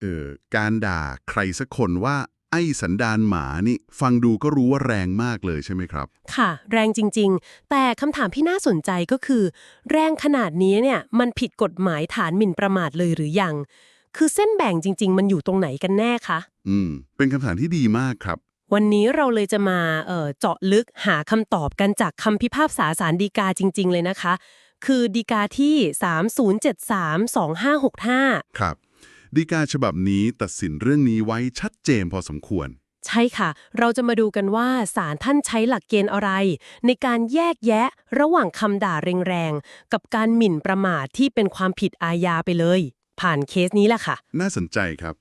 เออการด่าใครสักคนว่าไอ้สันดานหมานี่ ฟังดูก็รู้ว่าแรงมากเลยใช่ไหมครับ ค่ะ แรงจริง ๆ แต่คำถามที่น่าสนใจก็คือ แรงขนาดนี้เนี่ยมันผิดกฎหมายฐานหมิ่นประมาทเลยหรือยัง คือเส้นแบ่งจริง ๆ มันอยู่ตรงไหนกันแน่คะอืม เป็นคำถามที่ดีมากครับ วันนี้เราเลยจะมาเอ่อเจาะลึกหาคำตอบกันจากคำพิพากษาสารดีกาจริง ๆ เลยนะคะ คือดีกาที่ 30732565 ครับ ดีกาฉบับนี้ตัดสินเรื่องนี้ไว้ชัดเจนพอสมควร ใช่ค่ะ เราจะมาดูกันว่าศาลท่านใช้หลักเกณฑ์อะไร ในการแยกแยะระหว่างคำด่าแรงๆ กับการหมิ่นประมาทที่เป็นความผิดอาญาไปเลย ผ่านเคสนี้แหละค่ะ น่าสนใจครับ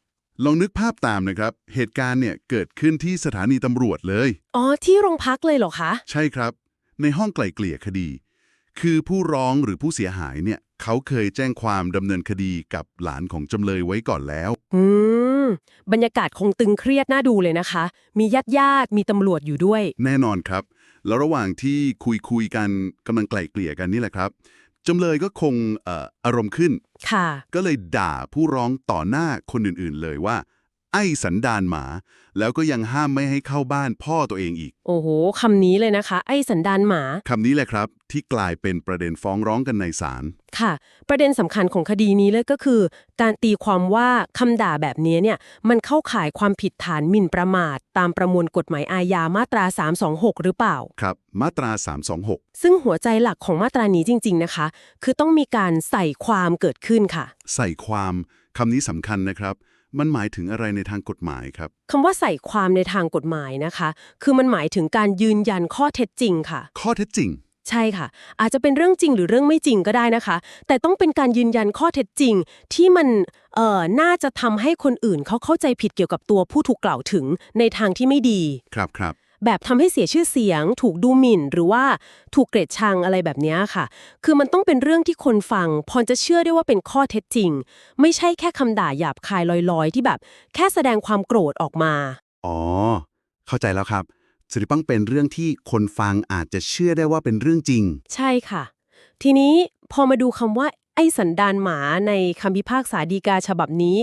ลองนึกภาพตามนะครับ เหตุการณ์เนี่ยเกิดขึ้นที่สถานีตำรวจเลย อ๋อ ที่โรงพักเลยเหรอคะ ใช่ครับ ในห้องไกล่เกลี่ยคดี คือผู้ร้องหรือผู้เสียหายเนี่ย เขาเคยแจ้งความดำเนินคดีกับหลานของจำเลยไว้ก่อนแล้ว อืม บรรยากาศคงตึงเครียดน่าดูเลยนะคะ มีญาติญาติๆมีตำรวจอยู่ด้วย แน่นอนครับ แล้วระหว่างที่คุยคุยๆกันกำลังไกล่เกลี่ยกันนี่แหละครับจำเลยก็คงเอ่ออารมณ์ขึ้น ค่ะ ก็เลยด่าผู้ร้องต่อหน้าคนอื่นๆเลยว่าไอ้ สันดานหมา แล้วก็ยังห้ามไม่ให้เข้าบ้านพ่อตัวเองอีก โอ้โหคำนี้เลยนะคะ ไอ้สันดานหมา คำนี้แหละครับ ที่กลายเป็นประเด็นฟ้องร้องกันในศาล ค่ะ ประเด็นสำคัญของคดีนี้เลยก็คือ การตีความว่าคำด่าแบบนี้เนี่ย มันเข้าข่ายความผิดฐานหมิ่นประมาท ตามประมวลกฎหมายอาญามาตรา 326 หรือเปล่า ครับ มาตรา 326 ซึ่งหัวใจหลักของมาตรานี้จริง ๆ นะคะ คือต้องมีการใส่ความเกิดขึ้นค่ะ ใส่ความคำนี้สำคัญนะครับ มันหมายถึงอะไรในทางกฎหมายครับคำว่าใส่ความในทางกฎหมายนะคะ คือมันหมายถึงการยืนยันข้อเท็จจริงค่ะ ข้อเท็จจริง ใช่ค่ะ อาจจะเป็นเรื่องจริงหรือเรื่องไม่จริงก็ได้นะคะ แต่ต้องเป็นการยืนยันข้อเท็จจริง ที่มันเอ่อน่าจะทำให้คนอื่นเขาเข้าใจผิดเกี่ยวกับตัวผู้ถูกกล่าวถึงในทางที่ไม่ดี ครับครับ แบบทำให้เสียชื่อเสียง ถูกดูหมิ่น หรือว่าถูกเกลียดชังอะไรแบบเนี้ยค่ะ คือมันต้องเป็นเรื่องที่คนฟัง พอจะเชื่อได้ว่าเป็นข้อเท็จจริง ไม่ใช่แค่คำด่าหยาบคายลอยๆ ที่แบบ แค่แสดงความโกรธออกมา อ๋อ เข้าใจแล้วครับสิริปังเป็นเรื่องที่คนฟังอาจจะเชื่อได้ว่าเป็นเรื่องจริง ใช่ค่ะ ทีนี้พอมาดูคำว่า ไอ้สันดานหมาในคำพิพากษาดีกาฉบับนี้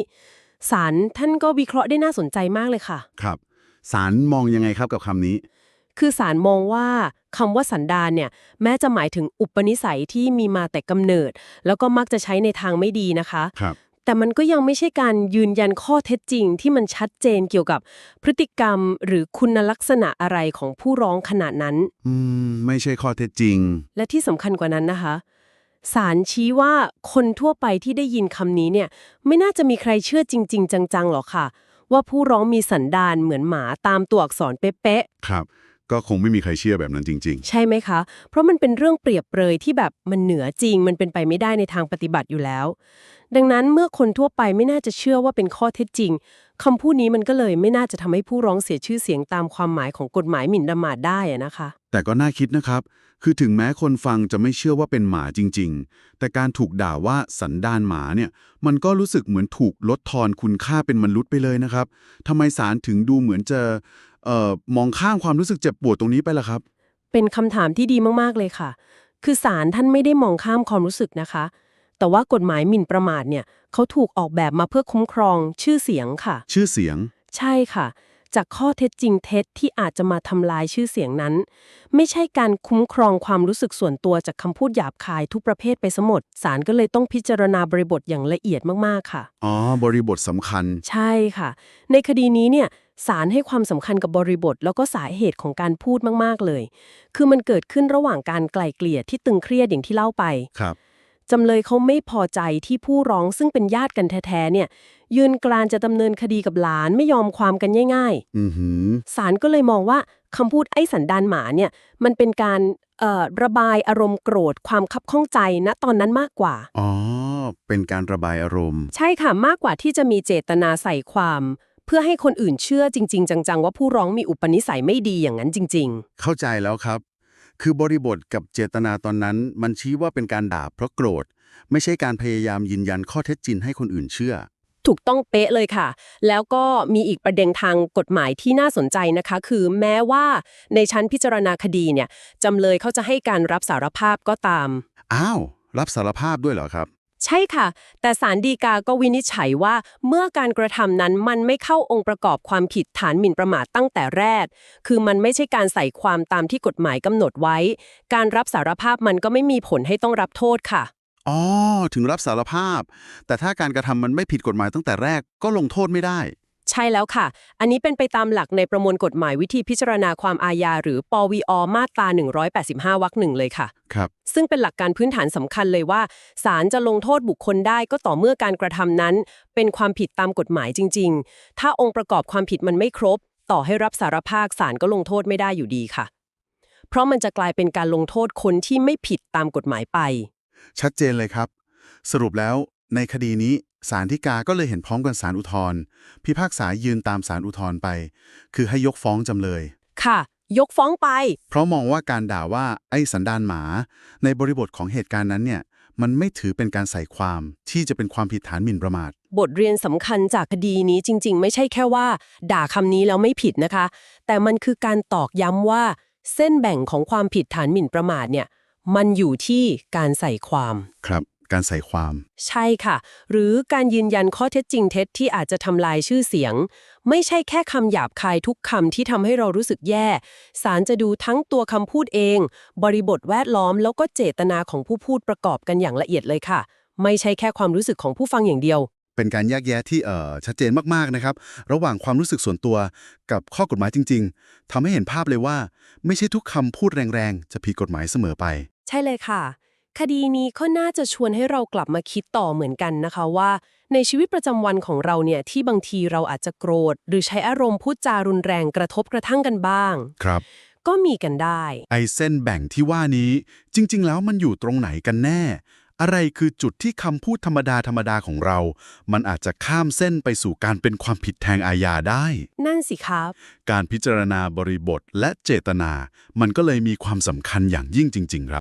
ศาลท่านก็วิเคราะห์ได้น่าสนใจมากเลยค่ะ ครับ ศาลมองยังไงครับกับคำนี้ คือศาลมองว่าคำว่าสันดานเนี่ยแม้จะหมายถึงอุปนิสัยที่มีมาแต่กำเนิด แล้วก็มักจะใช้ในทางไม่ดีนะคะครับแต่มันก็ยังไม่ใช่การยืนยันข้อเท็จจริง ที่มันชัดเจนเกี่ยวกับพฤติกรรมหรือคุณลักษณะอะไรของผู้ร้องขนาดนั้น อืม ไม่ใช่ข้อเท็จจริง และที่สำคัญกว่านั้นนะคะศาลชี้ว่าคนทั่วไปที่ได้ยินคำนี้เนี่ย ไม่น่าจะมีใครเชื่อจริง ๆ จังๆหรอกค่ะ ว่าผู้ร้องมีสันดานเหมือนหมาตามตัวอักษรเป๊ะครับ ก็คงไม่มีใครเชื่อแบบนั้นจริง ๆ ใช่ไหมคะ เพราะมันเป็นเรื่องเปรียบเปรยที่แบบมันเหนือจริง มันเป็นไปไม่ได้ในทางปฏิบัติอยู่แล้ว ดังนั้นเมื่อคนทั่วไปไม่น่าจะเชื่อว่าเป็นข้อเท็จจริงคำพูดนี้มันก็เลยไม่น่าจะทำให้ผู้ร้องเสียชื่อเสียงตามความหมายของกฎหมายหมิ่นประมาทได้อะนะคะๆ แต่ก็น่าคิดนะครับ คือถึงแม้คนฟังจะไม่เชื่อว่าเป็นหมาจริง ๆ แต่การถูกด่าว่าสันดานหมาเนี่ย มันก็รู้สึกเหมือนถูกลดทอนคุณค่าเป็นมนุษย์ไปเลยนะครับทำไมศาลถึงดูเหมือนจะเอ่อมองข้ามความรู้สึกเจ็บปวดตรงนี้ไปล่ะครับ เป็นคำถามที่ดีมากๆเลยค่ะ คือศาลท่านไม่ได้มองข้ามความรู้สึกนะคะ แต่ว่ากฎหมายหมิ่นประมาทเนี่ยเขาถูกออกแบบมาเพื่อคุ้มครองชื่อเสียงค่ะ ชื่อเสียง ใช่ค่ะ จากข้อเท็จจริงเท็จที่อาจจะมาทำลายชื่อเสียงนั้น ไม่ใช่การคุ้มครองความรู้สึกส่วนตัวจากคำพูดหยาบคายทุกประเภทไปสมดศาลก็เลยต้องพิจารณาบริบทอย่างละเอียดมากๆค่ะ อ๋อ บริบทสำคัญ ใช่ค่ะ ในคดีนี้เนี่ยศาลให้ความสำคัญกับบริบท แล้วก็สาเหตุของการพูดมากๆเลย คือมันเกิดขึ้นระหว่างการไกล่เกลี่ยที่ตึงเครียดอย่างที่เล่าไป ครับ จำเลยเขาไม่พอใจที่ผู้ร้องซึ่งเป็นญาติกันแท้ๆเนี่ย ยืนกรานจะดำเนินคดีกับหลานไม่ยอมความกันง่ายอือหือๆศาลก็เลยมองว่าคำพูดไอ้สันดานหมาเนี่ย มันเป็นการเอ่อระบายอารมณ์โกรธความคับข้องใจณตอนนั้นมากกว่า อ๋อ เป็นการระบายอารมณ์ ใช่ค่ะมากกว่าที่จะมีเจตนาใส่ความ เพื่อให้คนอื่นเชื่อจริง ๆ จังๆ ว่าผู้ร้องมีอุปนิสัยไม่ดีอย่างนั้นจริงเข้าใจแล้วครับ คือบริบทกับเจตนาตอนนั้น มันชี้ว่าเป็นการด่าเพราะโกรธ ไม่ใช่การพยายามยืนยันข้อเท็จจริงให้คนอื่นเชื่อๆถูกต้องเป๊ะเลยค่ะ แล้วก็มีอีกประเด็นทางกฎหมายที่น่าสนใจนะคะ คือแม้ว่าในชั้นพิจารณาคดีเนี่ยจำเลยเขาจะให้การรับสารภาพก็ตาม อ้าว รับสารภาพด้วยเหรอครับ ใช่ค่ะ แต่สารดีกาก็วินิจฉัยว่าเมื่อการกระทำนั้นมันไม่เข้าองค์ประกอบความผิดฐานหมิ่นประมาทตั้งแต่แรก คือมันไม่ใช่การใส่ความตามที่กฎหมายกำหนดไว้ การรับสารภาพมันก็ไม่มีผลให้ต้องรับโทษค่ะ อ๋อ ถึงรับสารภาพ แต่ถ้าการกระทำมันไม่ผิดกฎหมายตั้งแต่แรกก็ลงโทษไม่ได้ ใช่แล้วค่ะ อันนี้เป็นไปตามหลักในประมวลกฎหมายวิธีพิจารณาความอาญาหรือปวอมาตรา 185 วรรคหนึ่งเลยค่ะ ครับ ซึ่งเป็นหลักการพื้นฐานสำคัญเลยว่าศาลจะลงโทษบุคคลได้ก็ต่อเมื่อการกระทำนั้น เป็นความผิดตามกฎหมายจริง ๆ ถ้าองค์ประกอบความผิดมันไม่ครบ ต่อให้รับสารภาพศาลก็ลงโทษไม่ได้อยู่ดีค่ะ เพราะมันจะกลายเป็นการลงโทษคนที่ไม่ผิดตามกฎหมายไป ชัดเจนเลยครับ สรุปแล้วในคดีนี้ ศาลฎีกาก็เลยเห็นพ้องกันศาลอุทธรณ์พิพากษายืนตามศาลอุทธรณ์ไป คือให้ยกฟ้องจำเลย ค่ะ ยกฟ้องไป เพราะมองว่าการด่าว่าไอ้สันดานหมา ในบริบทของเหตุการณ์นั้นเนี่ย มันไม่ถือเป็นการใส่ความที่จะเป็นความผิดฐานหมิ่นประมาท บทเรียนสำคัญจากคดีนี้จริง ๆ ไม่ใช่แค่ว่า ด่าคำนี้แล้วไม่ผิดนะคะ แต่มันคือการตอกย้ำว่า เส้นแบ่งของความผิดฐานหมิ่นประมาทเนี่ย มันอยู่ที่การใส่ความ ครับ การใส่ความ ใช่ค่ะ หรือการยืนยันข้อเท็จจริงเท็จที่อาจจะทำลายชื่อเสียง ไม่ใช่แค่คำหยาบคายทุกคำที่ทำให้เรารู้สึกแย่ศาลจะดูทั้งตัวคำพูดเอง บริบทแวดล้อม แล้วก็เจตนาของผู้พูดประกอบกันอย่างละเอียดเลยค่ะ ไม่ใช่แค่ความรู้สึกของผู้ฟังอย่างเดียว เป็นการแยกแยะที่เอ่อชัดเจนมากๆนะครับ ระหว่างความรู้สึกส่วนตัวกับข้อกฎหมายจริง ๆทำให้เห็นภาพเลยว่า ไม่ใช่ทุกคำพูดแรงๆ จะผิดกฎหมายเสมอไป ใช่เลยค่ะ คดีนี้ก็น่าจะชวนให้เรากลับมาคิดต่อเหมือนกันนะคะว่า ในชีวิตประจำวันของเราเนี่ยที่บางทีเราอาจจะโกรธ หรือใช้อารมณ์พูดจารุนแรงกระทบกระทั่งกันบ้าง ครับ ก็มีกันได้ ไอเส้นแบ่งที่ว่านี้ จริง ๆ แล้วมันอยู่ตรงไหนกันแน่ อะไรคือจุดที่คำพูดธรรมดาธรรมดาของเรา มันอาจจะข้ามเส้นไปสู่การเป็นความผิดแทงอาญาได้ นั่นสิครับ การพิจารณาบริบทและเจตนา มันก็เลยมีความสำคัญอย่างยิ่งจริง ๆ ครับ